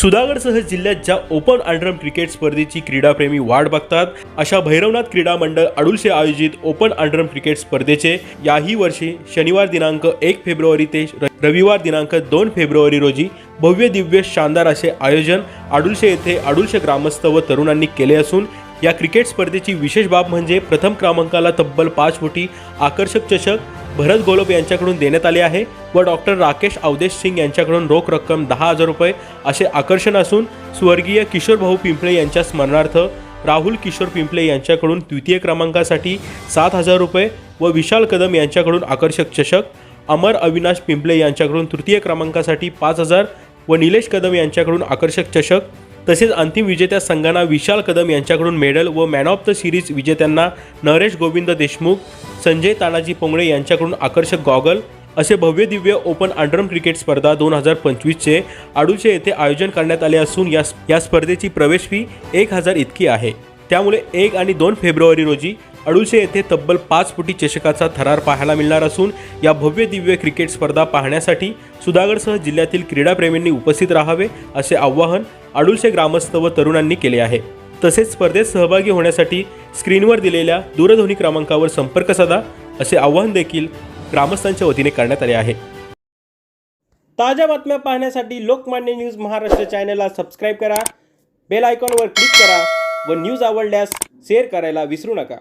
सुधागडसह जिल्ह्यात ज्या open अंडरम cricket स्पर्धेची क्रीडाप्रेमी वाट बघतात अशा भैरवनाथ क्रीडा मंडळ अडुलशे आयोजित ओपन अंडरम क्रिकेट स्पर्धेचे याही वर्षी शनिवार दिनांक एक फेब्रुवारी ते र- रविवार दिनांक दोन फेब्रुवारी रोजी भव्य दिव्य शानदार असे आयोजन अडुलशे येथे अडुलशे ग्रामस्थ व तरुणांनी केले असून या क्रिकेट स्पर्धेची विशेष बाब म्हणजे प्रथम क्रमांकाला तब्बल पाच कोटी आकर्षक चषक भरत गोलप यांच्याकडून देण्यात आले आहे व डॉक्टर राकेश अवधेश सिंग यांच्याकडून रोख रक्कम दहा हजार रुपये असे आकर्षण असून स्वर्गीय किशोर भाऊ पिंपळे यांच्या स्मरणार्थ राहुल किशोर पिंपळे यांच्याकडून द्वितीय क्रमांकासाठी सात हजार रुपये व विशाल कदम यांच्याकडून आकर्षक चषक अमर अविनाश पिंपळे यांच्याकडून तृतीय क्रमांकासाठी पाच हजार व निलेश कदम यांच्याकडून आकर्षक चषक तसेच अंतिम विजेत्या संघांना विशाल कदम यांच्याकडून मेडल व मॅन ऑफ द सिरीज विजेत्यांना नरेश गोविंद देशमुख संजय तानाजी पोंगळे यांच्याकडून आकर्षक गॉगल असे भव्य दिव्य ओपन अंडरम क्रिकेट स्पर्धा दोन हजार पंचवीसचे आडूचे येथे आयोजन करण्यात आले असून या या स्पर्धेची प्रवेश फी एक हजार इतकी आहे. त्यामुळे एक आणि दोन फेब्रुवारी रोजी अडुलशे येथे तब्बल पाच फुटी चषकाचा थरार पाहायला मिळणार असून या भव्य दिव्य क्रिकेट स्पर्धा पाहण्यासाठी सुधागडसह जिल्ह्यातील क्रीडाप्रेमींनी उपस्थित राहावे असे आवाहन अडुलशे ग्रामस्थ व तरुणांनी केले आहे. तसेच स्पर्धेत सहभागी होण्यासाठी स्क्रीनवर दिलेल्या दूरध्वनी क्रमांकावर संपर्क साधा असे आवाहन देखील ग्रामस्थांच्या वतीने करण्यात आले आहे. ताज्या बातम्या पाहण्यासाठी लोकमान्य न्यूज महाराष्ट्र चॅनलला सबस्क्राईब करा बेल आयकॉनवर क्लिक करा व न्यूज आवडल्यास शेअर करायला विसरू नका.